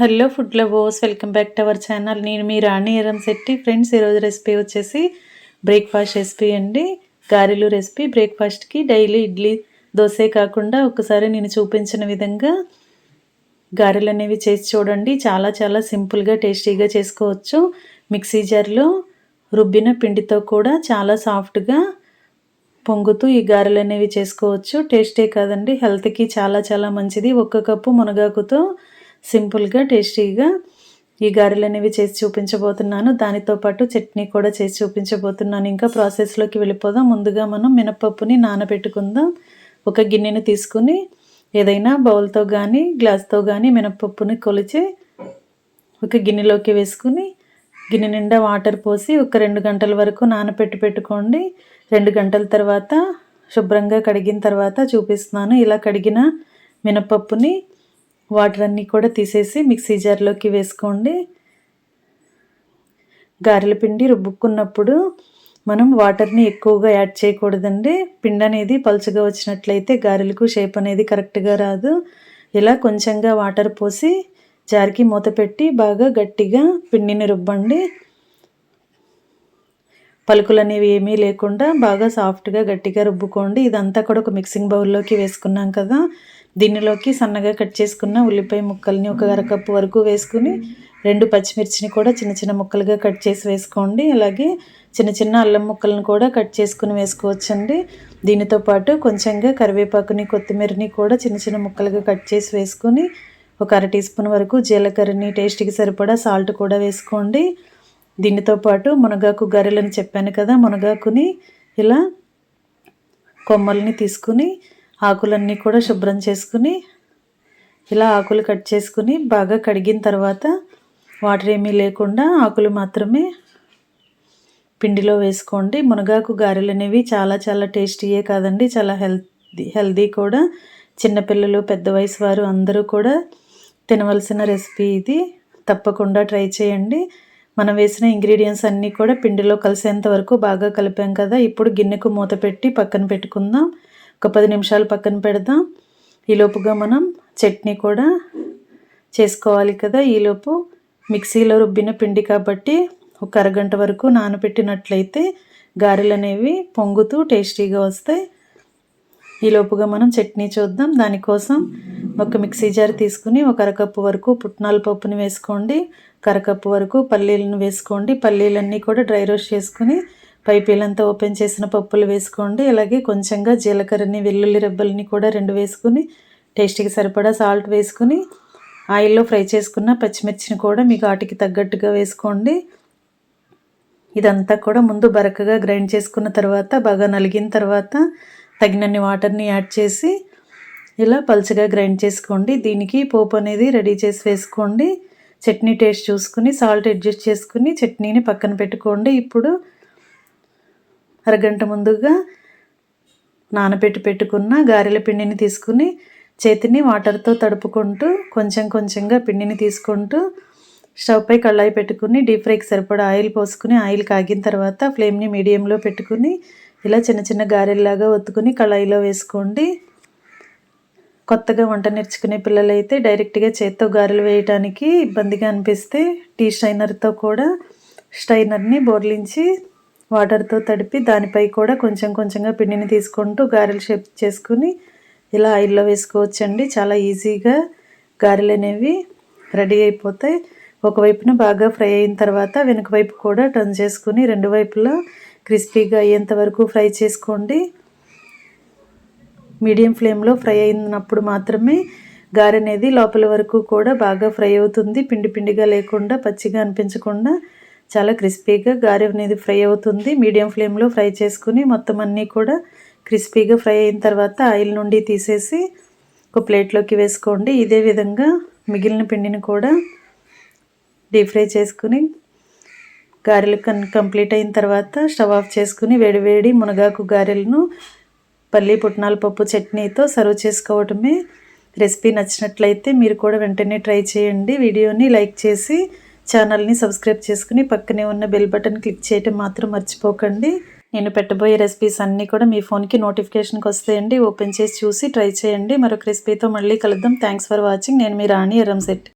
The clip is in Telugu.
Hello food lovers welcome back to our channel. నేను మీ రాణి ఎరం శెట్టి. ఫ్రెండ్స్ ఈరోజు రెసిపీ వచ్చేసి బ్రేక్ఫాస్ట్ రెసిపీ అండి. గారెలు రెసిపీ. బ్రేక్ఫాస్ట్కి డైలీ ఇడ్లీ దోశే కాకుండా ఒకసారి నేను చూపించిన విధంగా గారెలు అనేవి చేసి చూడండి. చాలా చాలా సింపుల్గా టేస్టీగా చేసుకోవచ్చు. మిక్సీ జార్లో రుబ్బిన పిండితో కూడా చాలా సాఫ్ట్గా పొంగుతూ ఈ గారెలు అనేవి చేసుకోవచ్చు. టేస్టే కాదండి. హెల్త్కి చాలా చాలా మంచిది. ఒక్క కప్పు మునగాకుతో సింపుల్గా టేస్టీగా ఈ గారెలు అనేవి చేసి చూపించబోతున్నాను. దానితో పాటు చట్నీ కూడా చేసి చూపించబోతున్నాను. ఇంకా ప్రాసెస్లోకి వెళ్ళిపోదాం. ముందుగా మనం మినపప్పుని నానబెట్టుకుందాం. ఒక గిన్నెను తీసుకుని ఏదైనా బౌల్తో కానీ గ్లాస్తో కానీ మినపప్పుని కొలిచి ఒక గిన్నెలోకి వేసుకుని గిన్నె నిండా వాటర్ పోసి ఒక రెండు గంటల వరకు నానపెట్టి పెట్టుకోండి. రెండు గంటల తర్వాత శుభ్రంగా కడిగిన తర్వాత చూపిస్తున్నాను. ఇలా కడిగిన మినపప్పుని వాటర్ అన్నీ కూడా తీసేసి మిక్సీ జార్లోకి వేసుకోండి. గారెల పిండి రుబ్బుకున్నప్పుడు మనం వాటర్ని ఎక్కువగా యాడ్ చేయకూడదండి. పిండి అనేది పలుచగా వచ్చినట్లయితే గారెలకు షేప్ అనేది కరెక్ట్గా రాదు. ఇలా కొంచెంగా వాటర్ పోసి జారికి మూత పెట్టి బాగా గట్టిగా పిండిని రుబ్బండి. పలుకులు అనేవి ఏమీ లేకుండా బాగా సాఫ్ట్గా గట్టిగా రుబ్బుకోండి. ఇదంతా కూడా ఒక మిక్సింగ్ బౌల్లోకి వేసుకున్నాం కదా. దీనిలోకి సన్నగా కట్ చేసుకున్న ఉల్లిపాయ ముక్కల్ని ఒక అరకప్పు వరకు వేసుకుని రెండు పచ్చిమిర్చిని కూడా చిన్న చిన్న ముక్కలుగా కట్ చేసి వేసుకోండి. అలాగే చిన్న చిన్న అల్లం ముక్కలను కూడా కట్ చేసుకుని వేసుకోవచ్చండి. దీనితో పాటు కొంచెంగా కరివేపాకుని కొత్తిమీరని కూడా చిన్న చిన్న ముక్కలుగా కట్ చేసి వేసుకొని ఒక అర టీ స్పూన్ వరకు జీలకర్రని టేస్ట్కి సరిపడా సాల్ట్ కూడా వేసుకోండి. దీనితో పాటు మునగాకు గరెలని చెప్పాను కదా మునగాకుని ఇలా కొమ్మల్ని తీసుకుని ఆకులన్నీ కూడా శుభ్రం చేసుకుని ఇలా ఆకులు కట్ చేసుకుని బాగా కడిగిన తర్వాత వాటర్ ఏమీ లేకుండా ఆకులు మాత్రమే పిండిలో వేసుకోండి. మునగాకు గారెలు అనేవి చాలా చాలా టేస్టీయే కాదండి చాలా హెల్తీ హెల్దీ కూడా. చిన్నపిల్లలు పెద్ద వయసు వారు అందరూ కూడా తినవలసిన రెసిపీ ఇది. తప్పకుండా ట్రై చేయండి. మనం వేసిన ఇంగ్రీడియంట్స్ అన్నీ కూడా పిండిలో కలిసేంత వరకు బాగా కలిపాం కదా ఇప్పుడు గిన్నెకు మూత పెట్టి పక్కన పెట్టుకుందాం. ఒక పది నిమిషాలు పక్కన పెడదాం. ఈలోపుగా మనం చట్నీ కూడా చేసుకోవాలి కదా. ఈలోపు మిక్సీలో రుబ్బిన పిండి కాబట్టి ఒక అరగంట వరకు నానబెట్టినట్లయితే గారెలు అనేవి పొంగుతూ టేస్టీగా వస్తాయి. ఈలోపుగా మనం చట్నీ చూద్దాం. దానికోసం ఒక మిక్సీ జార్ తీసుకుని ఒక అరకప్పు వరకు పుట్నాల పప్పుని వేసుకోండి. కరకప్పు వరకు పల్లీలను వేసుకోండి. పల్లీలన్నీ కూడా డ్రై రోస్ట్ చేసుకుని పైపీలంతా ఓపెన్ చేసిన పప్పులు వేసుకోండి. అలాగే కొంచెంగా జీలకర్రని వెల్లుల్లి రెబ్బల్ని కూడా రెండు వేసుకుని టేస్ట్కి సరిపడా సాల్ట్ వేసుకుని ఆయిల్లో ఫ్రై చేసుకున్న పచ్చిమిర్చిని కూడా మీ ఘాటికి తగ్గట్టుగా వేసుకోండి. ఇదంతా కూడా ముందు బరకగా గ్రైండ్ చేసుకున్న తర్వాత బాగా నలిగిన తర్వాత తగినన్ని వాటర్ని యాడ్ చేసి ఇలా పలుచగా గ్రైండ్ చేసుకోండి. దీనికి పోపు అనేది రెడీ చేసి వేసుకోండి. చట్నీ టేస్ట్ చూసుకుని సాల్ట్ అడ్జస్ట్ చేసుకుని చట్నీని పక్కన పెట్టుకోండి. ఇప్పుడు అరగంట ముందుగా నానబెట్టి పెట్టుకున్న గారెల పిండిని తీసుకుని చేతిని వాటర్తో తడుపుకుంటూ కొంచెం కొంచెంగా పిండిని తీసుకుంటూ స్టవ్పై కళ్ళాయి పెట్టుకుని డీప్ ఫ్రైకి సరిపడా ఆయిల్ పోసుకుని ఆయిల్ కాగిన తర్వాత ఫ్లేమ్ని మీడియంలో పెట్టుకుని ఇలా చిన్న చిన్న గారెల్లాగా ఒత్తుకుని కళాయిలో వేసుకోండి. కొత్తగా వంట నేర్చుకునే పిల్లలైతే డైరెక్ట్గా చేత్తో గారెలు వేయటానికి ఇబ్బందిగా అనిపిస్తే టీ స్టైనర్తో కూడా స్టైనర్ని బోర్లించి వాటర్తో తడిపి దానిపై కూడా కొంచెం కొంచెంగా పిండిని తీసుకుంటూ గారెలు షేప్ చేసుకుని ఇలా ఆయిల్లో వేసుకోవచ్చండి. చాలా ఈజీగా గారెలు అనేవి రెడీ అయిపోతాయి. ఒకవైపున బాగా ఫ్రై అయిన తర్వాత వెనుక వైపు కూడా టర్న్ చేసుకుని రెండు వైపులా క్రిస్పీగా అయ్యేంత వరకు ఫ్రై చేసుకోండి. మీడియం ఫ్లేమ్లో ఫ్రై అయినప్పుడు మాత్రమే గారె అనేది లోపల వరకు కూడా బాగా ఫ్రై అవుతుంది. పిండి పిండిగా లేకుండా పచ్చిగా అనిపించకుండా చాలా క్రిస్పీగా గారె అనేది ఫ్రై అవుతుంది. మీడియం ఫ్లేమ్లో ఫ్రై చేసుకుని మొత్తం అన్నీ కూడా క్రిస్పీగా ఫ్రై అయిన తర్వాత ఆయిల్ నుండి తీసేసి ఒక ప్లేట్లోకి వేసుకోండి. ఇదే విధంగా మిగిలిన పిండిని కూడా డీప్ ఫ్రై చేసుకుని గారెలు కంప్లీట్ అయిన తర్వాత స్టవ్ ఆఫ్ చేసుకుని వేడివేడి మునగాకు గారెలను పల్లి పుట్నాల పప్పు చట్నీతో సర్వ్ చేసుకోవటమే రెసిపీ నచ్చినట్లయితే మీరు కూడా వెంటనే ట్రై చేయండి. వీడియోని లైక్ చేసి ఛానల్ని సబ్స్క్రైబ్ చేసుకుని పక్కనే ఉన్న బెల్ బటన్ క్లిక్ చేయటం మాత్రం మర్చిపోకండి. నేను పెట్టబోయే రెసిపీస్ అన్నీ కూడా మీ ఫోన్కి నోటిఫికేషన్కి వస్తాయండి. ఓపెన్ చేసి చూసి ట్రై చేయండి. మరొక రెసిపీతో మళ్ళీ కలుద్దాం. Thanks for watching. నేను మీ రాణి ఎరంశెట్టి